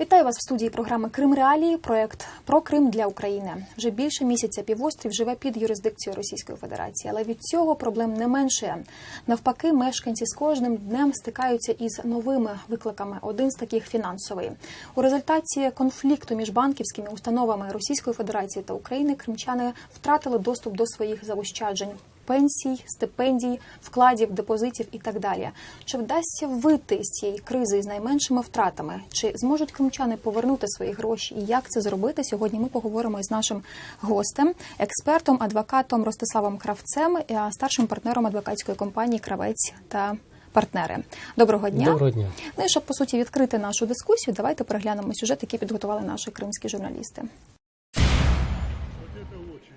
Вітаю вас в студії програми Крим Реалії. Проект про Крим для України. Вже більше місяця півострів живе під юрисдикцією Російської Федерації, але від цього проблем не менше. Навпаки, мешканці з кожним днем стикаються із новими викликами. Один з таких фінансовий. У результаті конфлікту між банківськими установами Російської Федерації та України кримчани втратили доступ до своїх заощаджень. Пенсій, стипендій, вкладів, депозитів і так далі. Чи вдасться вийти з цієї кризи з найменшими втратами? Чи зможуть кримчани повернути свої гроші? І як це зробити? Сьогодні ми поговоримо із нашим гостем, експертом, адвокатом Ростиславом Кравцем, е, старшим партнером адвокатської компанії Кравець та партнери. Доброго дня. Доброго дня. Ну і щоб по суті відкрити нашу дискусію, давайте переглянемо сюжет, який підготували наші кримські журналісти.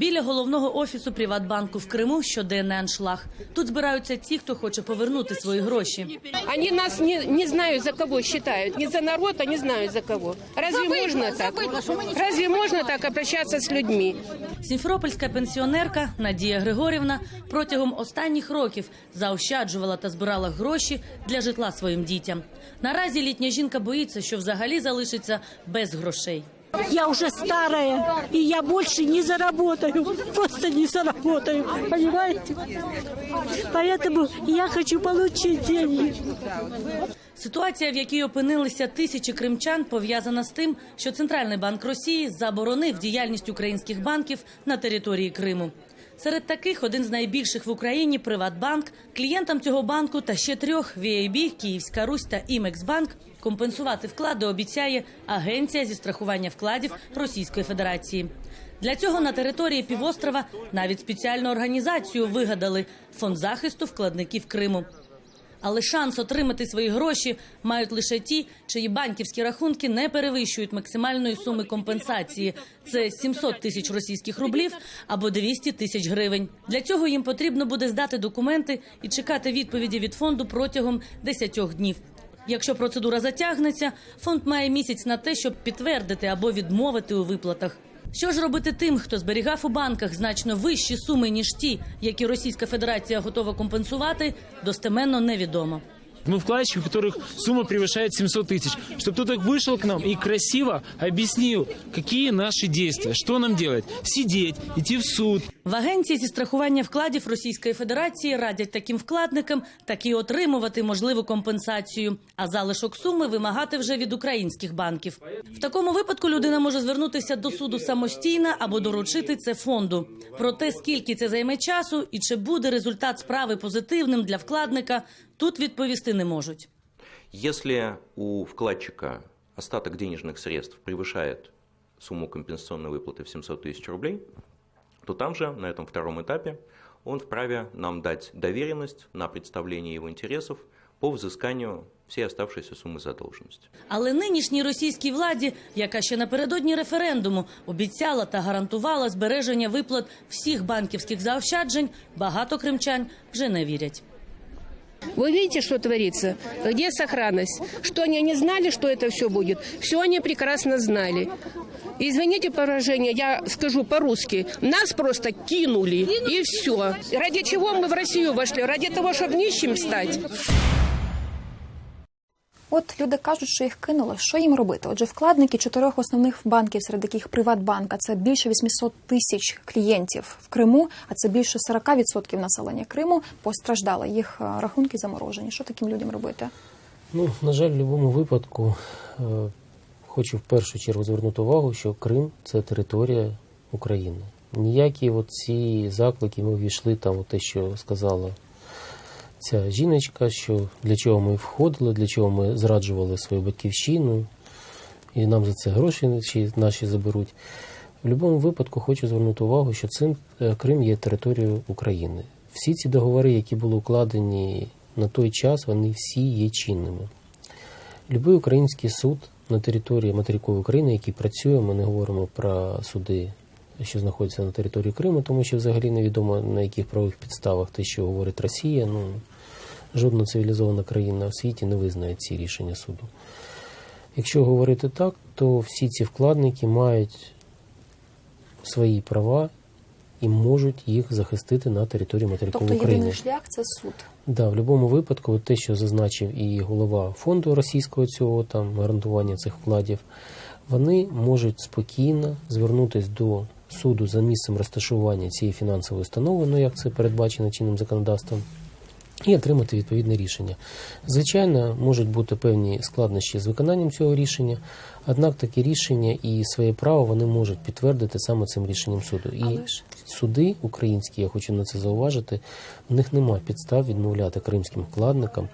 Біля головного офісу Приватбанку в Криму щоденний аншлаг. Тут збираються ті, хто хоче повернути свої гроші. Они нас не, не знаю за кого считают. Не за народ, а не знаю за кого. Разве можно так? Разве можно так обращаться с людьми? Сімферопольська пенсіонерка Надія Григорівна протягом останніх років заощаджувала та збирала гроші для житла своїм дітям. Наразі літня жінка боїться, що взагалі залишиться без грошей. Я уже старая, и я больше не заработаю. Просто не заработаю, понимаете? Поэтому я хочу получить деньги. Ситуація, в якій опинилися тисячі кримчан, пов'язана з тим, що Центральний банк Росії заборонив діяльність українських банків на території Криму. Серед таких один з найбільших в Україні Приватбанк. Клієнтам цього банку та ще трьох VAB, Київська Русь та Імексбанк компенсувати вклади обіцяє Агенція зі страхування вкладів Російської Федерації. Для цього на території півострова навіть спеціальну організацію вигадали фонд захисту вкладників Криму. Але шанс отримати свої гроші мають лише ті, чиї банківські рахунки не перевищують максимальної суми компенсації. Це 700 тисяч російських рублів або 200 тисяч гривень. Для цього їм потрібно буде здати документи і чекати відповіді від фонду протягом 10 днів. Якщо процедура затягнеться, фонд має місяць на те, щоб підтвердити або відмовити у виплатах. Що ж робити тим, хто зберігав у банках значно вищі суми ніж ті, які Російська Федерація готова компенсувати, достеменно невідомо. Мы вкладчики, у которых сумма превышает 700 тысяч. Чтобы кто-то вышел к нам и красиво объяснил, какие наши действия, что нам делать. Сидеть, идти в суд. В агенції зі страхування вкладів Російської Федерації радять таким вкладникам таки отримувати можливу компенсацію, а залишок суми вимагати вже від українських банків. В такому випадку людина може звернутися до суду самостійно або доручити це фонду. Про те, скільки це займе часу і чи буде результат справи позитивним для вкладника, тут відповісти не можуть. Если у вкладчика остаток денежных средств превышает сумму компенсационной выплаты в 700 тысяч рублей, то там же, на этом втором этапе, он вправе нам дать доверенность на представление его интересов по взысканию всей оставшейся суммы задолженности. Але нинішній російській владі, яка ще напередодні референдуму обіцяла та гарантувала збереження виплат всіх банківських заощаджень, багато кримчан вже не вірять. Вы видите, что творится? Где сохранность? Что они не знали, что это все будет? Все они прекрасно знали. Извините поражение, я скажу по-русски. Нас просто кинули, и все. Ради чего мы в Россию вошли? Ради того, чтобы нищим стать? От люди кажуть, що їх кинули. Що їм робити? Отже, вкладники чотирьох основних банків, серед яких Приватбанка, це більше 800 тисяч клієнтів в Криму, а це більше 40% населення Криму постраждало. Їх е, рахунки заморожені. Що таким людям робити? Ну, на жаль, в будь-якому випадку е, хочу в першу чергу звернути увагу, що Крим це територія України. Ніякі от ці заклики ми ввійшли там, те, що сказала ця жіночка, що для чого ми входили, для чого ми зраджували свою батьківщину, і нам за це гроші наші- заберуть. В будь-якому випадку хочу звернути увагу, що цим е, Крим є територією України. Всі ці договори, які були укладені на той час, вони всі є чинними. Любий український суд на території материкової України, який працює, ми не говоримо про суди, що знаходяться на території Криму, тому що взагалі невідомо на яких правових підставах те, що говорить Росія. Ну жодна цивілізована країна в світі не визнає ці рішення суду. Якщо говорити так, то всі ці вкладники мають свої права і можуть їх захистити на території материкової Тобто України. єдиний шлях це суд. Да, в будь-якому випадку, те, що зазначив і голова фонду російського цього там гарантування цих вкладів, вони можуть спокійно звернутися до суду за місцем розташування цієї фінансової установи, ну як це передбачено чинним законодавством, і отримати відповідне рішення. Звичайно, можуть бути певні складнощі з виконанням цього рішення, однак таке рішення і своє право вони можуть підтвердити саме цим рішенням суду. І Але ж суди українські, я хочу на це зауважити, в них немає підстав відмовляти кримським вкладникам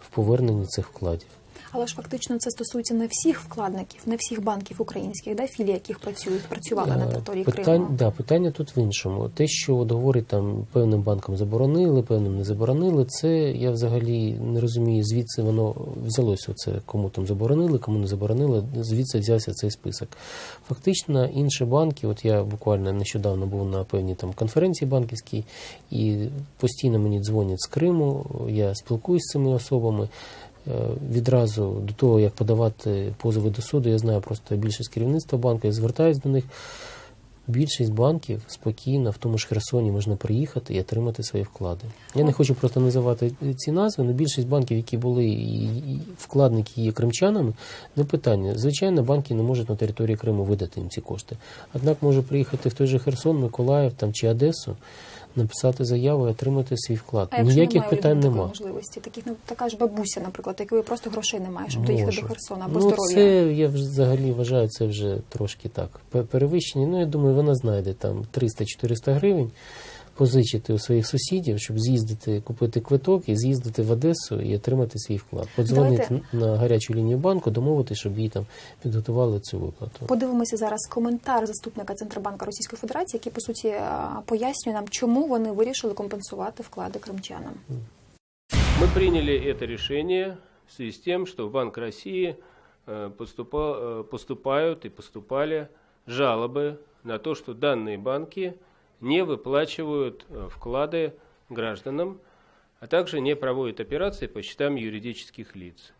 в поверненні цих вкладів. Але ж фактично це стосується не всіх вкладників, не всіх банків українських, да, філії, яких працюють, працювали на Е, території питань, Криму. да, питання тут в іншому. Те, що от говорить там певним банкам заборонили, певним не заборонили, це я взагалі не розумію, звідси воно взялося. Це кому там заборонили, кому не заборонили, звідси взявся цей список. Фактично, інші банки, от я буквально нещодавно був на певній там конференції банківській, і постійно мені дзвонять з Криму. Я спілкуюсь з цими особами. Е, Відразу до того, як подавати позови до суду, я знаю просто більшість керівництва банку, я звертаюсь до них. Більшість банків спокійно в тому ж Херсоні можна приїхати і отримати свої вклади. Я не хочу просто називати ці назви, але більшість банків, які були і вкладники є кримчанами, не питання. Звичайно, банки не можуть на території Криму видати їм ці кошти. Однак може приїхати в той же Херсон, Миколаїв там чи Одесу, написати заяву і отримати свій вклад. А якщо Ніяких немає питань немає можливості, таких ну, така ж бабуся, наприклад, якої просто грошей немає, щоб доїхати до Херсона або ну, здоров'я. Це я взагалі вважаю, це вже трошки так. пе- Перевищення. Ну, я думаю, вона знайде там 300-400 гривень, позичити у своїх сусідів, щоб з'їздити, купити квиток і з'їздити в Одесу і отримати свій вклад. Подзвонити Давайте- на гарячу лінію банку, домовити, щоб їй там підготували цю виплату. Подивимося зараз коментар заступника Центробанку Російської Федерації, який по суті е, пояснює нам, чому вони вирішили компенсувати вклади кримчанам. Мы приняли это решение в связи с тем, что в Банк России э, поступа- э, поступают и поступали жалобы на то, что данные банки не выплачивают э, вклады гражданам, а также не проводят операции по счетам юридических лиц.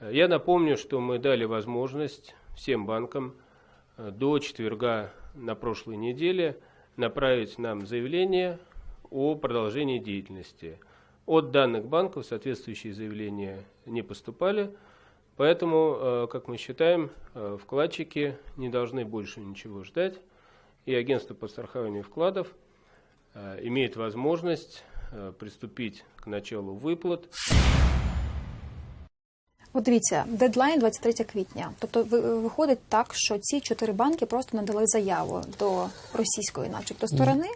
Э, Я напомню, что мы дали возможность всем банкам э, до четверга на прошлой неделе направить нам заявление о продолжении деятельности. От данных банков соответствующие заявления не поступали, поэтому, как мы считаем, вкладчики не должны больше ничего ждать, и агентство по страхованию вкладов э, имеет возможность э, приступить к началу выплат От дивіться, дедлайн 23 квітня. Тобто ви- виходить так, що ці чотири банки просто надали заяву до російської, начебто, сторони.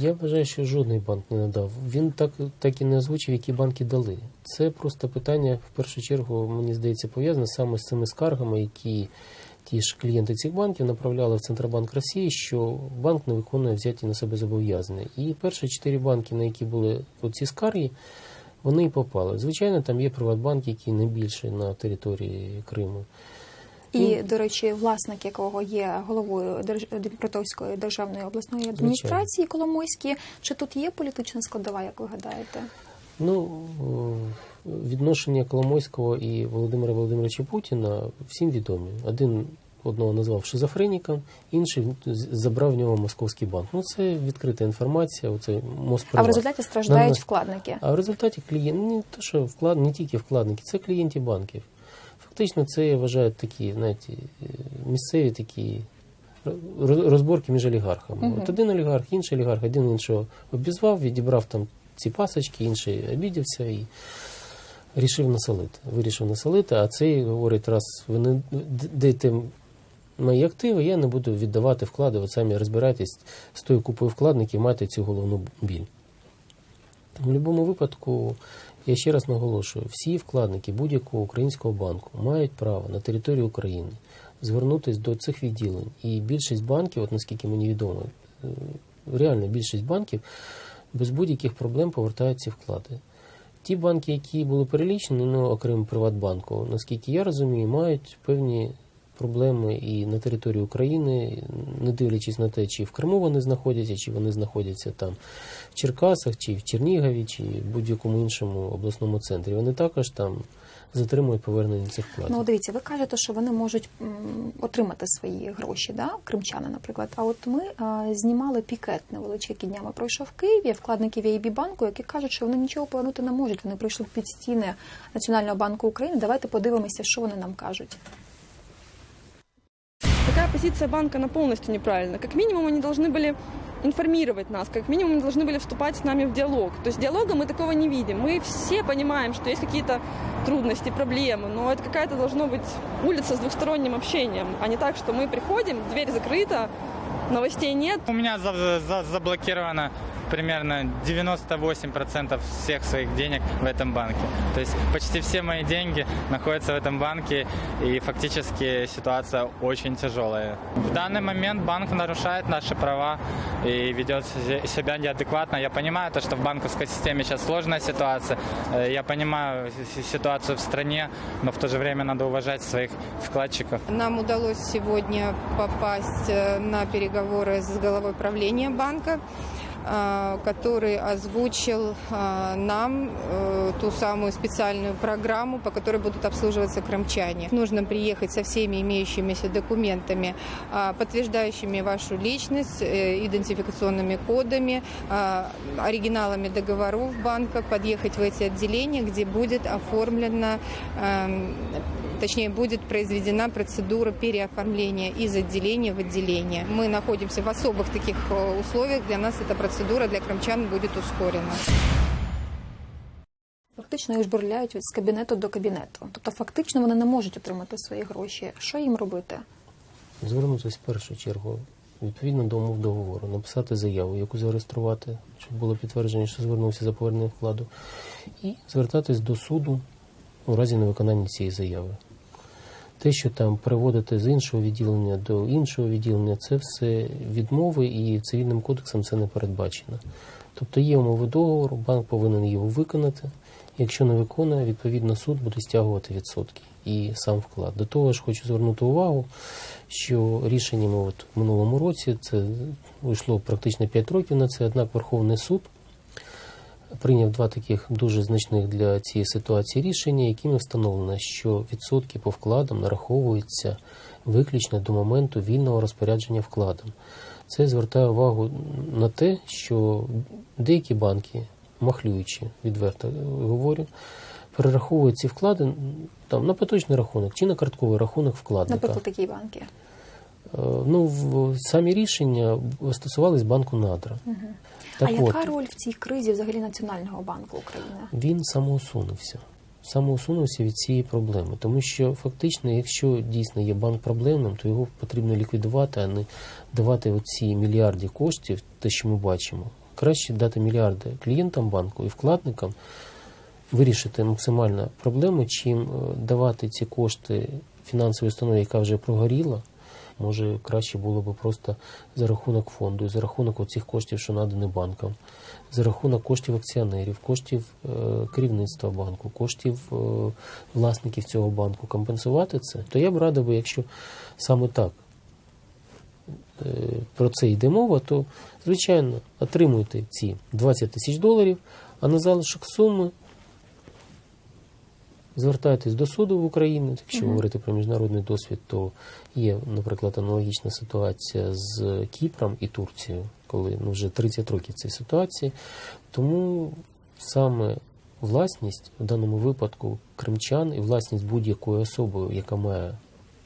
Я вважаю, що жодний банк не надав. Він так, так і не озвучив, які банки дали. Це просто питання, в першу чергу, мені здається, пов'язане саме з цими скаргами, які ті ж клієнти цих банків направляли в Центробанк Росії, що банк не виконує взяті на себе зобов'язання. І перші чотири банки, на які були оці скарги, вони і попали. Звичайно, там є Приватбанк, який найбільший на території Криму. І, до речі, власник якого є головою Дніпропетровської державної обласної адміністрації Коломойські. Чи тут є політична складова, як ви гадаєте? Ну, е, відношення Коломойського і Володимира Володимировича Путіна всім відомі. Один одного назвав шизофреніком, інший забрав в нього московський банк. Ну, це відкрита інформація. Оце А в результаті страждають На- вкладники. А в результаті клієнт, не то, що вклад, не тільки вкладники, це клієнти банків. Фактично, це я вважаю такі, знаєте, е, місцеві такі роз- розборки між олігархами. От один олігарх, інший олігарх, один іншого обізвав, відібрав там ці пасочки, інший обідівся і рішив насолити. Вирішив насолити, а цей говорить, раз ви не д- даєте мої активи, я не буду віддавати вклади, от самі розбирайтесь з тою купою вкладників, майте цю головну біль. В будь-якому випадку, я ще раз наголошую, всі вкладники будь-якого українського банку мають право на території України звернутися до цих відділень. І більшість банків, от наскільки мені відомо, е, реально більшість банків без будь-яких проблем повертають ці вклади. Ті банки, які були перелічені, ну окрім Приватбанку, наскільки я розумію, мають певні проблеми і на території України, не дивлячись на те, чи в Криму вони знаходяться, чи вони знаходяться там в Черкасах, чи в Чернігові, чи в будь-якому іншому обласному центрі. Вони також там затримують повернення цих вкладів. Ну, дивіться, ви кажете, що вони можуть отримати свої гроші, да? кримчани, наприклад. А от ми а, знімали пікет невеличкий, днями пройшов в Києві, вкладників AIB банку, які кажуть, що вони нічого повернути не можуть. Вони прийшли під стіни Національного банку України. Давайте подивимося, що вони нам кажуть Такая позиция банка, она полностью неправильна. Как минимум, они должны были информировать нас, как минимум, они должны были вступать с нами в диалог. То есть диалога мы такого не видим. Мы все понимаем, что есть какие-то трудности, проблемы, но это какая-то должна быть улица с двухсторонним общением, а не так, что мы приходим, дверь закрыта, новостей нет, У меня за- за- заблокировано примерно 98% всех своих денег в этом банке. То есть почти все мои деньги находятся в этом банке, и фактически ситуация очень тяжелая. В данный момент банк нарушает наши права и ведет се- себя неадекватно. Я понимаю, то, что в банковской системе сейчас сложная ситуация. Э, Я понимаю ситуацию в стране, но в то же время надо уважать своих вкладчиков. Нам удалось сегодня попасть э, на переговоры с головой правления банка, который озвучил э, нам э, ту самую специальную программу, по которой будут обслуживаться крымчане. Нужно приехать со всеми имеющимися документами, э, подтверждающими вашу личность, э, идентификационными кодами, э, оригиналами договоров банка, подъехать в эти отделения, где будет оформлено эм, точнее будет произведена процедура переоформления из отделения в отделение. Мы находимся в особых таких э, условиях, для нас эта процедура для крымчан будет ускорена. Фактично їх жбурляють від з кабінету до кабінету. Тобто, фактично вони не можуть отримати свої гроші. Що їм робити? Звернутися в першу чергу відповідно до умов договору, написати заяву, яку зареєструвати, щоб було підтвердження, що звернувся за повернення вкладу, і звертатись до суду у разі невиконання цієї заяви. Те, що там переводити з іншого відділення до іншого відділення, це все відмови, і цивільним кодексом це не передбачено. Тобто є умови договору, банк повинен його виконати. Якщо не виконує, відповідно суд буде стягувати відсотки і сам вклад. До того ж, хочу звернути увагу, що рішеннями от в минулому році це вийшло практично 5 років на це, однак Верховний суд прийняв два таких дуже значних для цієї ситуації рішення, якими встановлено, що відсотки по вкладам нараховуються виключно до моменту вільного розпорядження вкладом. Це звертає увагу на те, що деякі банки, махлюючи, відверто говорю, перераховують ці вклади там, на поточний рахунок чи на картковий рахунок вкладника. Наприклад, такі банки. Е, Ну, самі рішення стосувались банку Надра. Так а от, яка роль в цій кризі взагалі Національного банку України? він самоусунувся. Самоусунувся від цієї проблеми. Тому що фактично, якщо дійсно є банк проблемним, то його потрібно ліквідувати, а не давати оці мільярди коштів, те, що ми бачимо. Краще дати мільярди клієнтам банку і вкладникам, вирішити максимально проблему, чим е, давати ці кошти фінансовій установі, яка вже прогоріла. Може, краще було б просто за рахунок фонду, за рахунок оцих коштів, що надані банкам, за рахунок коштів акціонерів, коштів е, керівництва банку, коштів е, власників цього банку компенсувати це, то я б радив, би, якщо саме так е, про це йде мова, то звичайно отримуйте ці 20 тисяч доларів, а на залишок суми звертайтесь до суду в Україні. Якщо говорити про міжнародний досвід, то є, наприклад, аналогічна ситуація з Кіпром і Турцією, коли ну, вже 30 років цій ситуації. Тому саме власність в даному випадку кримчан і власність будь-якої особи, яка має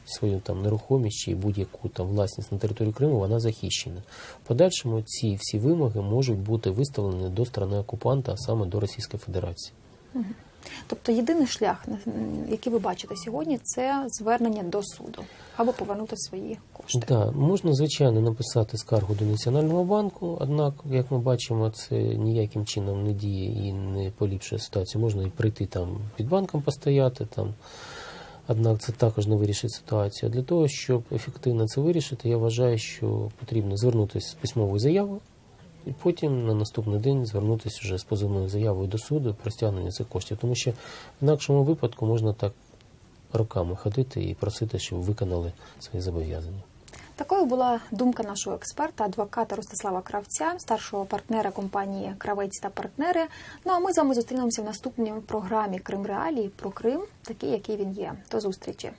свою там нерухомість чи будь-яку там власність на території Криму, вона захищена. В подальшому ці всі вимоги можуть бути виставлені до сторони окупанта, а саме до Російської Федерації. Тобто єдиний шлях, який ви бачите сьогодні, це звернення до суду або повернути свої кошти. Да, можна, звичайно, написати скаргу до Національного банку, однак, як ми бачимо, це ніяким чином не діє і не поліпшує ситуацію. Можна і прийти там під банком постояти там. Однак це також не вирішить ситуацію. Для того, щоб ефективно це вирішити, я вважаю, що потрібно звернутися з письмовою заявою і потім на наступний день звернутися вже з позовною заявою до суду про стягнення цих коштів. Тому що в інакшому випадку можна так роками ходити і просити, щоб виконали свої зобов'язання. Такою була думка нашого експерта, адвоката Ростислава Кравця, старшого партнера компанії Кравець та партнери. Ну а ми з вами зустрінемося в наступній програмі Крим Реалії про Крим, такий, який він є. До зустрічі.